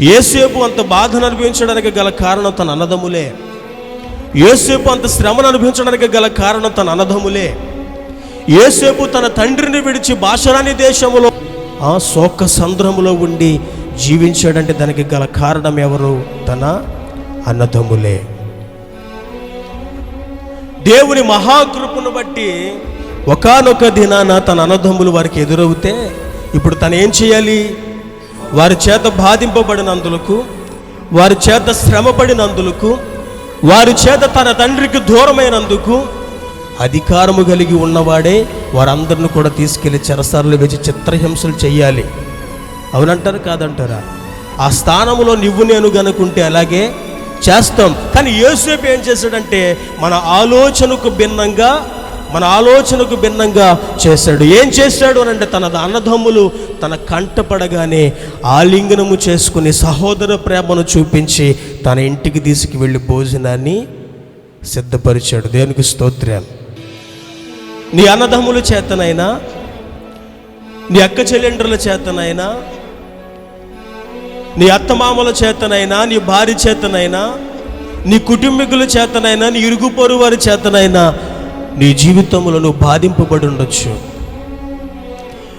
ఏసేపు అంత బాధను అనుభవించడానికి గల కారణం తన అన్నదమ్ములే. ఏసేపు అంత శ్రమను అనుభవించడానికి గల కారణం తన అన్నదమ్ములే. ఏసేపు తన తండ్రిని విడిచి భాషరాని దేశములో ఆ శోక సంద్రములో ఉండి జీవించాడంటే దానికి గల కారణం ఎవరు? తన అన్నదమ్ములే. దేవుని మహాకృపను బట్టి ఒకానొక దినాన తన అన్నదమ్ములు వారికి ఎదురవుతే ఇప్పుడు తను ఏం చేయాలి? వారి చేత బాధింపబడినందులకు వారి చేత శ్రమపడినందులకు వారి చేత తన తండ్రికి దూరమైనందుకు అధికారము కలిగి ఉన్నవాడే వారందరిని కూడా తీసుకెళ్ళి చెరసాలలో వేసి చిత్రహింసలు చేయాలి అవునంటారు కాదంటారా? ఆ స్థానంలో నువ్వు నేను గనుకుంటే అలాగే చేస్తాం. కానీ యేసేపు ఏం చేశాడంటే మన ఆలోచనకు భిన్నంగా మన ఆలోచనకు భిన్నంగా చేశాడు. ఏం చేశాడు అని అంటే తన అన్నదమ్ములు తన కంటపడగానే ఆలింగనము చేసుకుని సహోదర ప్రేమను చూపించి తన ఇంటికి తీసుకువెళ్ళి భోజనాన్ని సిద్ధపరిచాడు. దేవునికి స్తోత్రాలు. నీ అన్నదమ్ముల చేతనైనా నీ అక్క చెల్లెండ్రుల చేతనైనా నీ అత్తమామల చేతనైనా నీ భార్య చేతనైనా నీ కుటుంబీకుల చేతనైనా నీ ఇరుగు వారి చేతనైనా నీ జీవితంలో నువ్వు బాధింపబడి ఉండొచ్చు.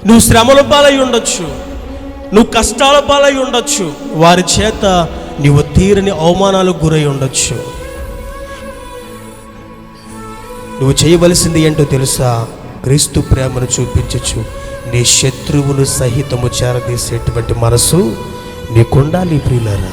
నువ్వు శ్రమల పాలై ఉండొచ్చు. నువ్వు కష్టాల పాలై ఉండొచ్చు. వారి చేత నీవు తీరని అవమానాలకు గురై ఉండొచ్చు. నువ్వు చేయవలసింది ఏంటో తెలుసా? క్రీస్తు ప్రేమను చూపించచ్చు. నీ శత్రువును సహితము చేరదీసేటువంటి మనసు నీకుండాలి ప్రియులరా.